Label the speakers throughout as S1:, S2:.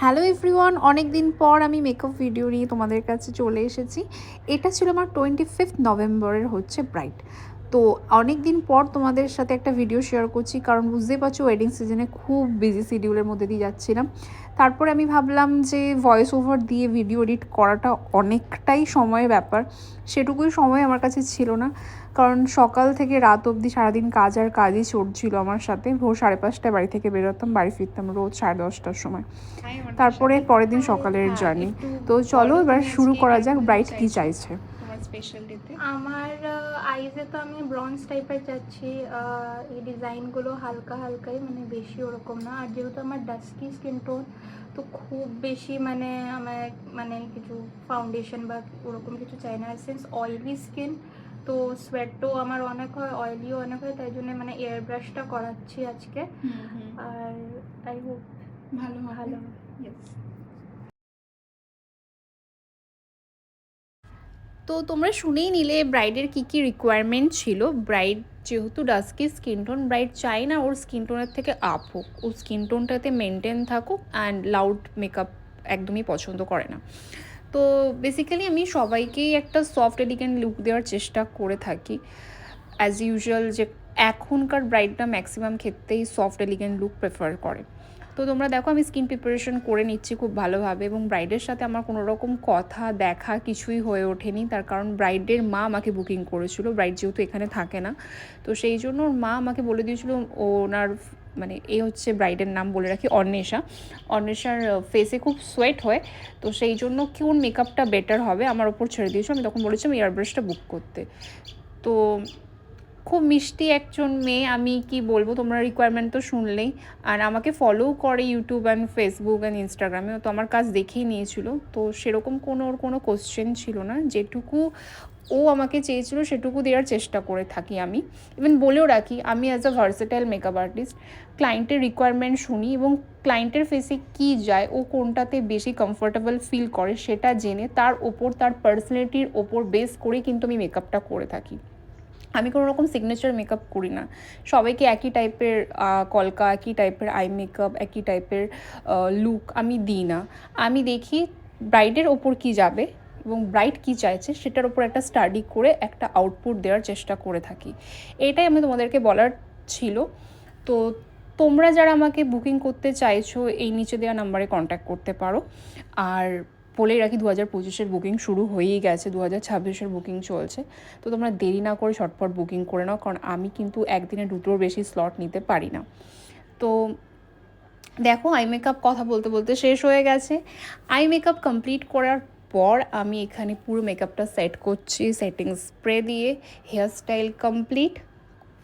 S1: Hello everyone অনেক দিন পর আমি মেকআপ ভিডিও নিয়ে তোমাদের কাছে চলে এসেছি। এটা ছিল আমার টোয়েন্টি ফিফথ নভেম্বরের হচ্ছে ব্রাইট তো অনেক দিন পর তোমাদের সাথে একটা ভিডিও শেয়ার করছি কারণ বুঝতেই পারছ ওয়েডিং সিজনে খুব বিজি শিডিউলের মধ্যে দিয়ে যাচ্ছিলাম। তারপরে আমি ভাবলাম যে ভয়েস ওভার দিয়ে ভিডিও এডিট করাটা অনেকটাই সময়ের ব্যাপার। সেটুকুই সময় আমার কাছে ছিল না কারণ সকাল থেকে রাত অবধি সারাদিন কাজ আর কাজই চলছিল আমার সাথে। ভোর সাড়ে পাঁচটায় বাড়ি থেকে বেরোতাম বাড়ি ফিরতাম রোজ সাড়ে দশটার সময়। তারপরে পরের দিন সকালের জার্নি তো চলো এবার শুরু করা যাক ব্রাইট কি চাইছে।
S2: স্পেশাল ডেতে
S3: আমার আইজে তো আমি ব্রঞ্জ টাইপের চাচ্ছি। এই ডিজাইনগুলো হালকা হালকাই মানে বেশি ওরকম না। আর যেহেতু আমার ডাস্কি স্কিন টোন তো খুব বেশি মানে আমার মানে কিছু ফাউন্ডেশন বা ওরকম কিছু চাই না। সিন্স অয়েলি স্কিন তো সোয়েটও আমার অনেক হয় অয়েলিও অনেক হয় তাই জন্য মানে এয়ার ব্রাশটা করাচ্ছি আজকে। আর আই হোপ
S2: ভালো
S3: ভালো
S2: Yes.
S1: তো তোমরা শুনেই নিলে ব্রাইডের কী কী রিকোয়ারমেন্ট ছিল? ব্রাইড যেহেতু ডাস্কি স্কিন টোন ব্রাইড চাই না ওর স্কিন টোনের থেকে আপ হোক। ওর স্কিন টোনটাতে মেনটেন থাকুক অ্যান্ড লাউড মেকআপ একদমই পছন্দ করে না। তো বেসিক্যালি আমি সবাইকেই একটা সফট এডিকেন্ট লুক দেওয়ার চেষ্টা করে থাকি। অ্যাজ ইউজুয়াল যে এখনকার ব্রাইডটা ম্যাক্সিমাম ক্ষেত্রেই সফট এলিগেন্ট লুক প্রেফার করে। তো তোমরা দেখো, আমি স্কিন প্রিপারেশন করে নিচ্ছি খুব ভালোভাবে এবং ব্রাইডের সাথে আমার কোনো রকম কথা, দেখা কিছুই হয়ে ওঠেনি। তার কারণ ব্রাইডের মা আমাকে বুকিং করেছিল ব্রাইড যেহেতু এখানে থাকে না। তো সেই জন্য ওর মা আমাকে বলে দিয়েছিল, ওনার মানে এ হচ্ছে ব্রাইডের নাম বলে রাখি, অন্বেষা। অন্বেষার ফেসে খুব সোয়েট হয়, তো সেই জন্য কোন মেকআপটা বেটার হবে আমার ওপর ছেড়ে দিয়েছিল আমি তখন বলেছিলাম এয়ার ব্রাশটা বুক করতে। তো খুব মিষ্টি একজন মেয়ে, আমি কি বলব, তোমরা রিকোয়ারমেন্ট তো শুনলেই। আর আমাকে ফলোও করে ইউটিউব অ্যান্ড ফেসবুক অ্যান্ড ইনস্টাগ্রামে তো আমার কাজ দেখেই নিয়েছিল। তো সেরকম কোনো, ওর কোনো কোশ্চেন ছিল না। যেটুকু ও আমাকে চেয়েছিল, সেটুকু দেওয়ার চেষ্টা করে থাকি আমি। ইভেন বলেও রাখি, আমি as a versatile makeup artist ক্লায়েন্টের রিকোয়ারমেন্ট শুনি এবং ক্লায়েন্টের ফেসে কী যায়, ও কোনটাতে বেশি কমফোর্টেবল ফিল করে, সেটা জেনে তার ওপর, তার পার্সোনালিটির ওপর বেস করে কিন্তু আমি মেকআপটা করে থাকি। আমি কোনো রকম সিগনেচার মেকআপ করি না। সবাইকে একই টাইপের কলকা, একই টাইপের আই মেকআপ একই টাইপের লুক আমি দিই না। আমি দেখি ব্রাইডের ওপর কি যাবে এবং ব্রাইড কি চাইছে সেটার ওপর একটা স্টাডি করে একটা আউটপুট দেওয়ার চেষ্টা করে থাকি। এটাই আমি তোমাদেরকে বলার ছিল। তো তোমরা যারা আমাকে বুকিং করতে চাইছো, এই নিচে দেওয়া নাম্বারে কন্ট্যাক্ট করতে পারো। আর বলেই রাখি দু হাজার পঁচিশের বুকিং শুরু হয়েই গেছে দু হাজার ছাব্বিশের বুকিং চলছে। তো তোমরা দেরি না করে ছটফট বুকিং করে নাও, কারণ আমি কিন্তু একদিনে দুটোর বেশি স্লট নিতে পারি না। তো দেখো আই মেকআপ কথা বলতে বলতে শেষ হয়ে গেছে। আই মেকআপ কমপ্লিট করার পর আমি এখানে পুরো মেকআপটা সেট করছি সেটিং স্প্রে দিয়ে hair style complete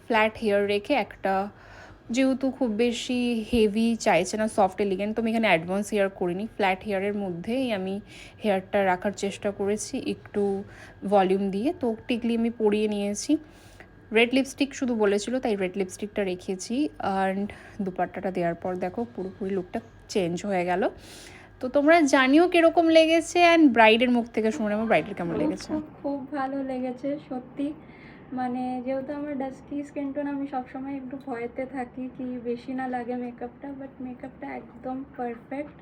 S1: flat hair রেখে একটা যেহেতু খুব বেশি হেভি চাইছে না সফট এলিগেন্ট তো আমি এখানে অ্যাডভান্স হেয়ার করিনি। ফ্ল্যাট হেয়ারের মধ্যেই আমি হেয়ারটা রাখার চেষ্টা করেছি একটু ভলিউম দিয়ে। তো টিকলি আমি পরিয়ে নিয়েছি। রেড লিপস্টিক শুধু বলেছিল তাই রেড লিপস্টিকটা রেখেছি। অ্যান্ড দুপাট্টাটা দেওয়ার পর দেখো পুরোপুরি লুকটা চেঞ্জ হয়ে গেল। তো তোমরা জানিও কীরকম লেগেছে অ্যান্ড ব্রাইডের মুখ থেকে শুনে আমার ব্রাইডের কেমন লেগেছে?
S3: খুব খুব ভালো লেগেছে সত্যি। মানে যেহেতু আমার ডাস্কি স্কিন টোন আমি সবসময় একটু ভয়েতে থাকি কি বেশি না লাগে মেকআপটা বাট মেকআপটা একদম পারফেক্ট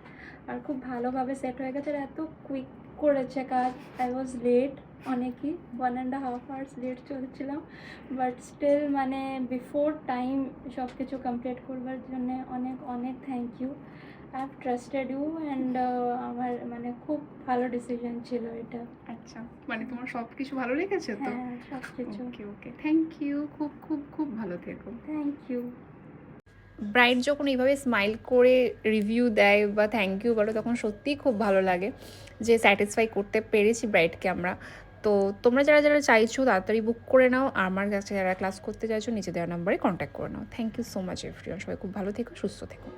S3: আর খুব ভালোভাবে সেট হয়ে গেছে। আর এত কুইক করেছে কাজ। আই ওয়াজ লেট অনেকই one and half hours late চলছিলাম। But still মানে বিফোর টাইম সব কিছু কমপ্লিট করবার জন্য অনেক অনেক thank you have trusted you and আমার মানে খুব ভালো ডিসিশন ছিল এটা।
S1: আচ্ছা মানে তোমার সব কিছু ভালো লেগেছে তো?
S3: সব কিছু
S1: ওকে ওকে থ্যাংক ইউ খুব খুব খুব ভালো থেকো।
S3: থ্যাংক ইউ
S1: ব্রাইড যখন এইভাবে স্মাইল করে রিভিউ দেয় বা থ্যাংক ইউ বলো তখন সত্যিই খুব ভালো লাগে যে স্যাটিসফাই করতে পেরেছি ব্রাইডকে আমরা। তো তোমরা যারা যারা চাইছো তাড়াতাড়ি বুক করে নাও আর আমার কাছে যারা ক্লাস করতে চাইছো নিচে দেওয়া নাম্বারে কন্ট্যাক্ট করে নাও। Thank you so much everyone সবাই খুব ভালো থেকো সুস্থ থেকো।